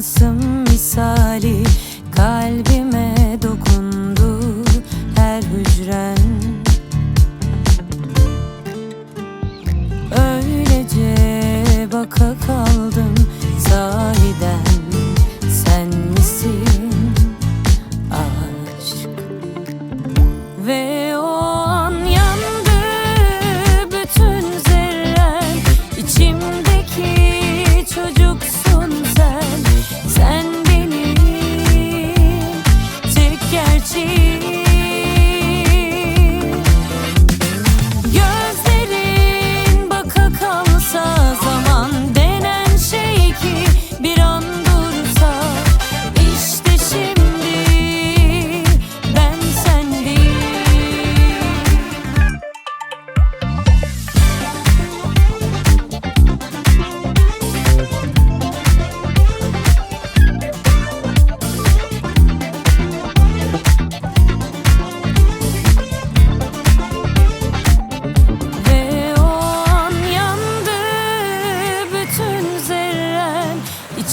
Tılsım misali? Kalbime dokundu her hücren. Öylece baka kaldım sahiden. Sen misin aşk? Ve